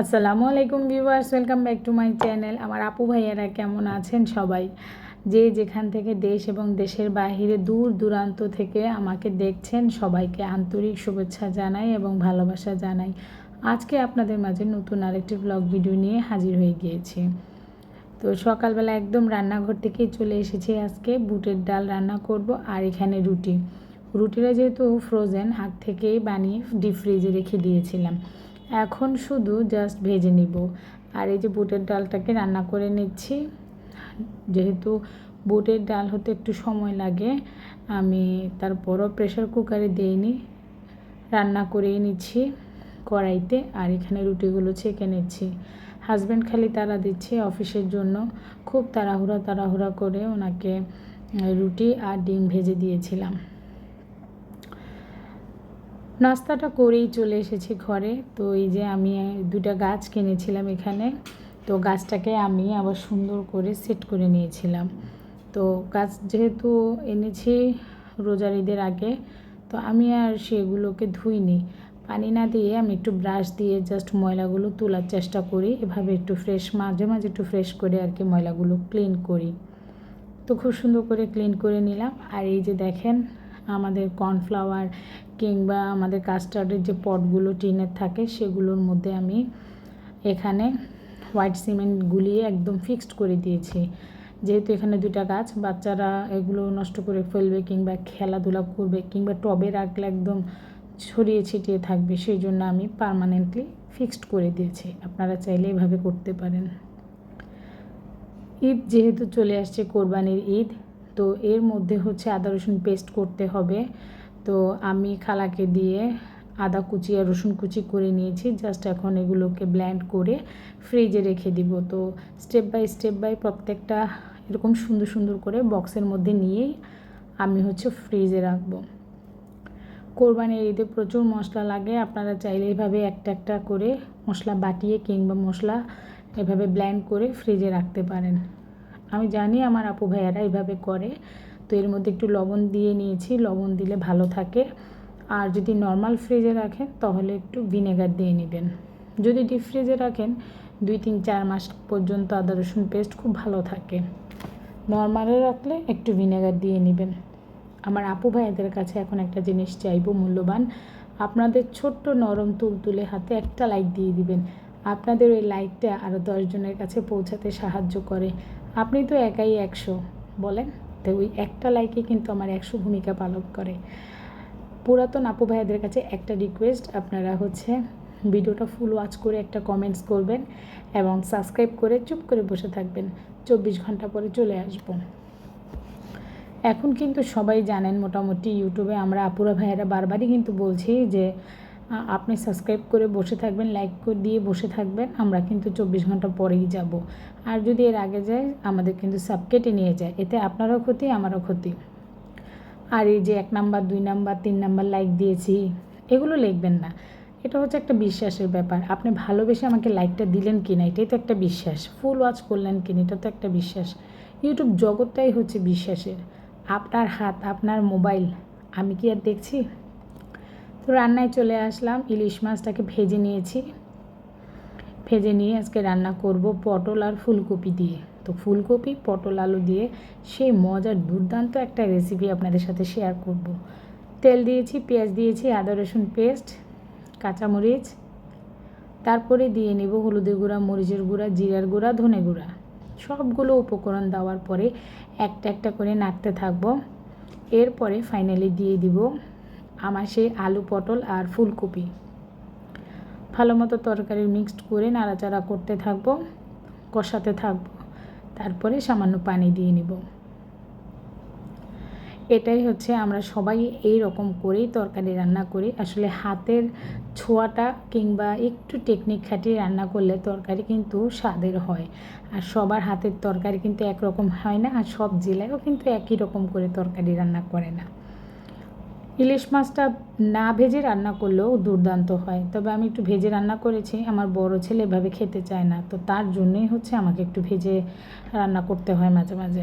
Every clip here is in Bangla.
আসসালামু আলাইকুম viewers, welcome back to my channel. আমার আপু ভাইয়ারা কেমন আছেন সবাই? যে যেখান থেকে দেশ এবং দেশের বাহিরে দূর দূরান্ত থেকে আমাকে দেখছেন, সবাইকে আন্তরিক শুভেচ্ছা জানাই এবং ভালোবাসা জানাই। আজকে আপনাদের মাঝে নতুন আরেকটি ব্লগ ভিডিও নিয়ে হাজির হয়ে গিয়েছি। তো সকালবেলা একদম রান্নাঘর থেকেই চলে এসেছি আজকে। বুটের ডাল রান্না করব আর এখানে রুটি। রুটিটা যেহেতু ফ্রোজেন হাত থেকেই বানিয়ে ডিপ ফ্রিজে রেখে দিয়েছিলাম। এখন শুধু জাস্ট ভেজে নিব। আর এই যে বুটের ডালটাকে রান্না করে নিচ্ছি। যেহেতু বুটের ডাল হতে একটু সময় লাগে, আমি তারপরও প্রেশার কুকারে দিইনি। রান্না করেই নিচ্ছি কড়াইতে। আর এখানে রুটিগুলো ছেঁকে নিচ্ছি। হাজব্যান্ড খালি তারা দিচ্ছে অফিসের জন্য। খুব তাড়াহুড়া তাড়াহুড়া করে ওনাকে রুটি আর ডিম ভেজে দিয়েছিলাম। নাস্তাটা করেই চলে এসেছি ঘরে। তো এই যে আমি দুটা গাছ কিনেছিলাম এখানে। তো গাছটাকে আমি আবার সুন্দর করে সেট করে নিয়েছিলাম। তো গাছ যেহেতু এনেছি রোজার ঈদের আগে, তো আমি আর সেগুলোকে ধুইনি। পানি না দিয়ে আমি একটু ব্রাশ দিয়ে জাস্ট ময়লাগুলো তোলার চেষ্টা করি। এভাবে একটু ফ্রেশ, মাঝে মাঝে একটু ফ্রেশ করে আর কি ময়লাগুলো ক্লিন করি। তো খুব সুন্দর করে ক্লিন করে নিলাম। আর এই যে দেখেন আমাদের কর্নফ্লাওয়ার কিংবা আমাদের কাস্টার্ডের যে পটগুলো টিনের থাকে, সেগুলোর মধ্যে আমি এখানে হোয়াইট সিমেন্ট গুলিয়ে একদম ফিক্সড করে দিয়েছি। যেহেতু এখানে দুটা গাছ, বাচ্চারা এগুলো নষ্ট করে ফেলবে কিংবা খেলাধুলা করবে কিংবা টবে রাখলে একদম ছড়িয়ে ছিটিয়ে থাকবে, সেই জন্য আমি পারমানেন্টলি ফিক্সড করে দিয়েছি। আপনারা চাইলে এভাবে করতে পারেন। ঈদ যেহেতু চলে আসছে, কোরবানির ঈদ তো এর মধ্যে হচ্ছে আদা, রসুন পেস্ট করতে হবে। তো আমি খালাকে দিয়ে আদা কুচি আর রসুন কুচি করে নিয়েছি। জাস্ট এখন এগুলোকে ব্ল্যান্ড করে ফ্রিজে রেখে দিব। তো স্টেপ বাই স্টেপ বাই প্রত্যেকটা এরকম সুন্দর সুন্দর করে বক্সের মধ্যে নিয়েই আমি হচ্ছে ফ্রিজে রাখব। কোরবানির ঈদে প্রচুর মশলা লাগে। আপনারা চাইলে এইভাবে একটা একটা করে মশলা বাটিয়ে কিংবা মশলা এভাবে ব্ল্যান্ড করে ফ্রিজে রাখতে পারেন। আমি জানি আমার আপু ভাইয়ারা এইভাবে করে, তো এর মধ্যে একটু লবণ দিয়ে নিয়েছি, লবণ দিলে ভালো থাকে। আর যদি নর্মাল ফ্রিজে রাখেন, তাহলে একটু ভিনেগার দিয়ে নেবেন। যদি ডিপ ফ্রিজে রাখেন, দুই তিন চার মাস পর্যন্ত আদা, রসুন পেস্ট খুব ভালো থাকে। নর্মালে রাখলে একটু ভিনেগার দিয়ে নেবেন। আমার আপু ভাইয়াদের কাছে এখন একটা জিনিস চাইব, মূল্যবান। আপনাদের ছোট্ট নরম তুলতুলে হাতে একটা লাইক দিয়ে দিবেন। আপনাদের ওই লাইকটা আরও দশজনের কাছে পৌঁছাতে সাহায্য করে। আপনি তো একাই একশো বলেন। তো ওই একটা লাইকে কিন্তু আমার একশো ভূমিকা পালন করে। পুরাতন আপু ভাইয়াদের কাছে একটা রিকোয়েস্ট আপনারা হচ্ছে ভিডিওটা ফুল ওয়াচ করে একটা কমেন্টস করবেন এবং সাবস্ক্রাইব করে চুপ করে বসে থাকবেন। চব্বিশ ঘণ্টা পরে চলে আসব। এখন কিন্তু সবাই জানেন মোটামুটি ইউটিউবে আমরা আপুরা ভাইয়েরা বারবারই কিন্তু বলছি যে আপনি সাবস্ক্রাইব করে বসে থাকবেন লাইক করে দিয়ে বসে থাকবেন, আমরা কিন্তু চব্বিশ ঘণ্টা পরেই যাব। আর যদি এর আগে যায়, আমাদের কিন্তু সাব কেটে নিয়ে যায়। এতে আপনারও ক্ষতি, আমারও ক্ষতি। আর এই যে এক নাম্বার দুই নাম্বার তিন নাম্বার লাইক দিয়েছি, এগুলো লিখবেন না। এটা হচ্ছে একটা বিশ্বাসের ব্যাপার। আপনি ভালোবেসে আমাকে লাইকটা দিলেন কি না এটাই তো একটা বিশ্বাস। ফুল ওয়াচ করলেন কি না এটা তো একটা বিশ্বাস। ইউটিউব জগৎটাই হচ্ছে বিশ্বাসের। আপনার হাত, আপনার মোবাইল আমি কি আর দেখছি? রান্নায় চলে আসলাম। ইলিশ মাছটাকে ভেজে নিয়েছি। ভেজে নিয়ে আজকে রান্না করব পটল আর ফুলকপি দিয়ে। তো ফুলকপি, পটল, আলু দিয়ে সেই মজার দুর্দান্ত একটা রেসিপি আপনাদের সাথে শেয়ার করব। তেল দিয়েছি, পেঁয়াজ দিয়েছি, আদা, রসুন পেস্ট কাঁচামরিচ। তারপরে দিয়ে নেব হলুদের গুঁড়া, মরিচের গুঁড়া, জিরার গুঁড়া, ধনে গুঁড়া। সবগুলো উপকরণ দেওয়ার পরে একটা একটা করে নাড়তে থাকব। এরপরে ফাইনালি দিয়ে দিব আমার সেই আলু পটল আর ফুলকপি। ভালো মতো তরকারি মিক্সড করে নাড়াচাড়া করতে থাকব, কষাতে থাকব, তারপরে সামান্য পানি দিয়ে নিব। এটাই হচ্ছে আমরা সবাই এই রকম করেই তরকারি রান্না করি। আসলে হাতের ছোঁয়াটা কিংবা একটু টেকনিক খাটিয়ে রান্না করলে তরকারি কিন্তু স্বাদের হয়। আর সবার হাতের তরকারি কিন্তু একরকম হয় না, আর সব জেলায়ও কিন্তু একই রকম করে তরকারি রান্না করে না। ইলিশ মাছটা না ভেজে রান্না করলেও দুর্দান্ত হয়। তবে আমি একটু ভেজে রান্না করেছি, আমার বড় ছেলে এভাবে খেতে চায় না, তো তার জন্যই হচ্ছে আমাকে একটু ভেজে রান্না করতে হয় মাঝে মাঝে।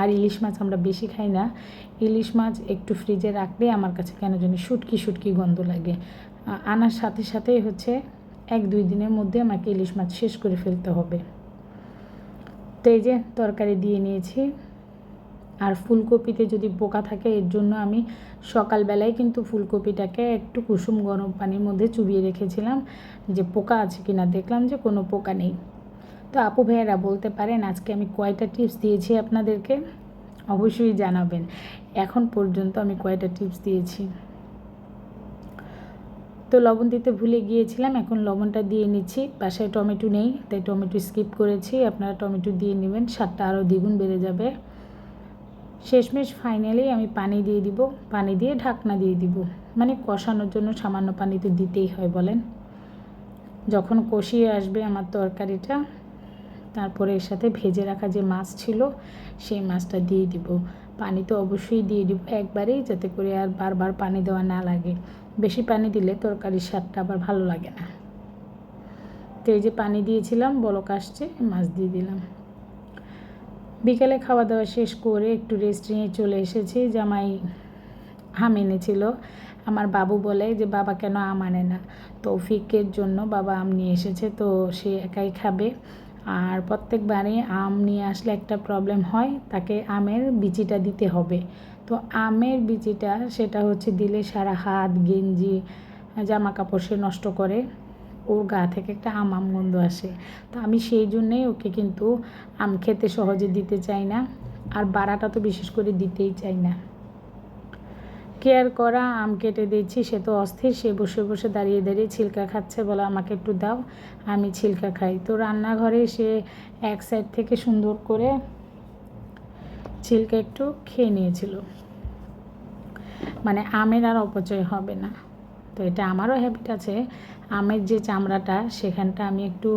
আর ইলিশ মাছ আমরা বেশি খাই না। ইলিশ মাছ একটু ফ্রিজে রাখলে আমার কাছে কেন জানি শুটকি শুটকি গন্ধ লাগে। আনার সাথে সাথেই হচ্ছে এক দুই দিনের মধ্যে আমাকে ইলিশ মাছ শেষ করে ফেলতে হবে। তো এই যে তরকারি দিয়ে নিয়েছি। আর ফুলকপিতে যদি পোকা থাকে, এর জন্য আমি সকালবেলায় কিন্তু ফুলকপিটাকে একটু কুসুম গরম পানির মধ্যে চুবিয়ে রেখেছিলাম। যে পোকা আছে কি না দেখলাম যে কোনো পোকা নেই। তো আপু ভাইয়েরা বলতে পারেন, আজকে আমি কয়টা টিপস দিয়েছি আপনাদেরকে? অবশ্যই জানাবেন। এখন পর্যন্ত আমি কয়টা টিপস দিয়েছি? তো লবণ দিতে ভুলে গিয়েছিলাম, এখন লবণটা দিয়ে নিচ্ছি। বাসায় টমেটো নেই, তাই টমেটো স্কিপ করেছি। আপনারা টমেটো দিয়ে নেবেন, স্বাদটা আরও দ্বিগুণ বেড়ে যাবে। শেষমেশ ফাইনালি আমি পানি দিয়ে দিব। পানি দিয়ে ঢাকনা দিয়ে দিব। মানে কষানোর জন্য সামান্য পানি তো দিতেই হয়, বলেন। যখন কষিয়ে আসবে আমার তরকারিটা, তারপরে এর সাথে ভেজে রাখা যে মাছ ছিল, সেই মাছটা দিয়ে দিব। পানি তো অবশ্যই দিয়ে দিব একবারেই, যাতে করে আর বারবার পানি দেওয়া না লাগে। বেশি পানি দিলে তরকারির স্বাদটা আবার ভালো লাগে না। তো এই যে পানি দিয়েছিলাম, বলক আসছে, মাছ দিয়ে দিলাম। বিকেলে খাওয়া দাওয়া শেষ করে একটু রেস্ট নিয়ে চলে এসেছি। জামাই আম এনেছিল। আমার বাবু বলে যে, বাবা কেন আম আনে না? তৌফিকের জন্য বাবা আম নিয়ে এসেছে, তো সে একাই খাবে। আর প্রত্যেকবারে আম নিয়ে আসলে একটা প্রবলেম হয়, তাকে আমের বিচিটা দিতে হবে। তো আমের বিচিটা, সেটা হচ্ছে দিলে সারা হাত, গেঞ্জি, জামা কাপড় সে নষ্ট করে। ওর গা থেকে একটা আম গন্ধ আসে। তো আমি সেই জন্যেই ওকে কিন্তু আম খেতে সহজে দিতে চাই না, আর বাড়াটা তো বিশেষ করে দিতেই চাই না। কেয়ার করা, আম কেটে দিচ্ছি সে তো অস্থির, সে বসে বসে দাঁড়িয়ে দাঁড়িয়ে ছিলকা খাচ্ছে, বলে আমাকে একটু দাও, আমি ছিলকা খাই। তো রান্নাঘরে সে এক সাইড থেকে সুন্দর করে ছিলকা একটু খেয়ে নিয়েছিল। মানে আমের আর অপচয় হবে না। তো এটা আমারও হ্যাবিট আছে আমের যে চামড়াটা, সেখানটা আমি একটু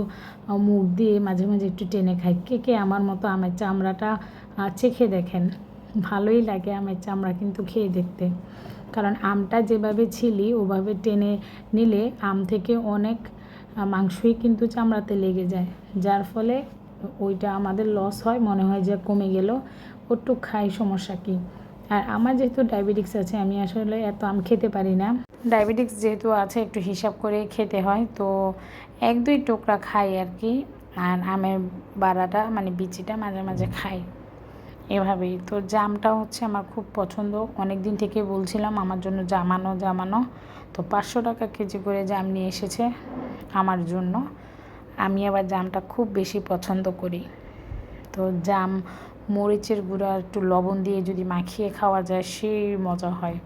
মুখ দিয়ে মাঝে মাঝে একটু টেনে খাই। কে কে আমার মতো আমের চামড়াটা চেখে দেখেন, ভালোই লাগে আমের চামড়া কিন্তু খেয়ে দেখতে। কারণ আমটা যেভাবে ছিলি, ওভাবে টেনে নিলে আম থেকে অনেক মাংসই কিন্তু চামড়াতে লেগে যায়। যার ফলে ওইটা আমাদের লস হয়, মনে হয় যে কমে গেল। ওটুক খাই, সমস্যা কী? আর আমার যেহেতু ডায়াবেটিক্স আছে, আমি আসলে এত আম খেতে পারি না। ডায়াবেটিক্স যেহেতু আছে, একটু হিসাব করে খেতে হয়, তো এক দুই টুকরা খাই আর কি। আর আমের বাড়াটা মানে বিচিটা মাঝে মাঝে খাই। এভাবেই। তো জামটা হচ্ছে আমার খুব পছন্দ। অনেক দিন থেকে বলছিলাম, আমার জন্য জামানো জামানো। তো পাঁচশো টাকা কেজি করে জাম নিয়ে এসেছে আমার জন্য। আমি আবার জামটা খুব বেশি পছন্দ করি। তো জাম মরিচের গুঁড়া একটু লবণ দিয়ে যদি মাখিয়ে খাওয়া যায়, সেই মজা হয়।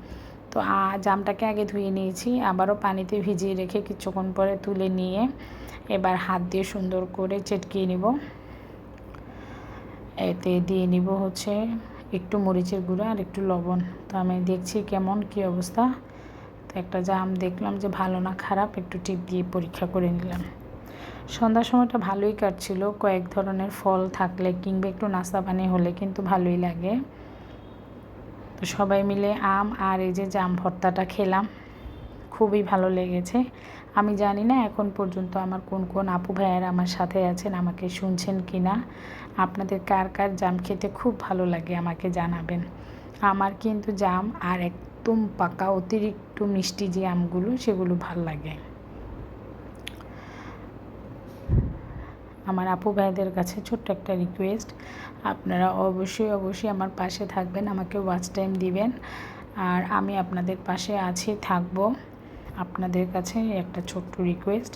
তো জামটাকে আগে ধুয়ে নিয়েছি, আবারও পানিতে ভিজিয়ে রেখে কিছুক্ষণ পরে তুলে নিয়ে এবার হাত দিয়ে সুন্দর করে চেটকিয়ে নিব। এতে দিয়ে নিব হচ্ছে একটু মরিচের গুঁড়া আর একটু লবণ। তো আমি দেখছি কেমন কি অবস্থা। তো একটা জাম দেখলাম যে ভালো না খারাপ, একটু টিপ দিয়ে পরীক্ষা করে নিলাম। সন্ধ্যার সময়টা ভালোই কাটছিল। কয়েক ধরনের ফল থাকলে কিংবা একটু নাস্তা পানি হলে কিন্তু ভালোই লাগে। তো সবাই মিলে আম আর এই যে জাম ভর্তাটা খেলাম। খুবই ভালো লেগেছে। আমি জানি না এখন পর্যন্ত আমার কোন কোন আপু ভাইয়ারা আমার সাথে আছেন, আমাকে শুনছেন কি না আপনাদের কার কার জাম খেতে খুব ভালো লাগে আমাকে জানাবেন। আমার কিন্তু জাম আর একদম পাকা অতিরিক্ত মিষ্টি যে আমগুলো, সেগুলো ভালো লাগে। আমার আপু ভাইদের কাছে ছোট্ট একটা রিকোয়েস্ট আপনারা অবশ্যই অবশ্যই আমার পাশে থাকবেন, আমাকে ওয়াচ টাইম দিবেন। আর আমি আপনাদের পাশে আছি, থাকব। আপনাদের কাছে একটা ছোট্ট রিকোয়েস্ট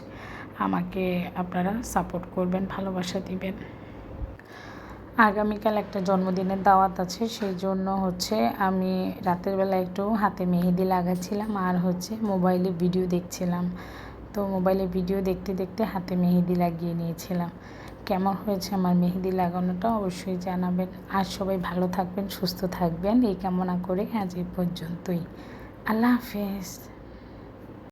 আমাকে আপনারা সাপোর্ট করবেন, ভালোবাসা দিবেন। আগামীকাল একটা জন্মদিনের দাওয়াত আছে, সেই জন্য হচ্ছে আমি রাতের বেলা একটু হাতে মেহেদি লাগাচ্ছিলাম, আর হচ্ছে মোবাইলে ভিডিও দেখছিলাম। তো মোবাইলে ভিডিও দেখতে দেখতে হাতে মেহেদি লাগিয়ে নিয়েছিলাম। কেমন হয়েছে আমার মেহেদি লাগানোটা অবশ্যই জানাবেন। আর সবাই ভালো থাকবেন, সুস্থ থাকবেন। এই কামনা করে আজ এই পর্যন্তই। আল্লাহ হাফেজ।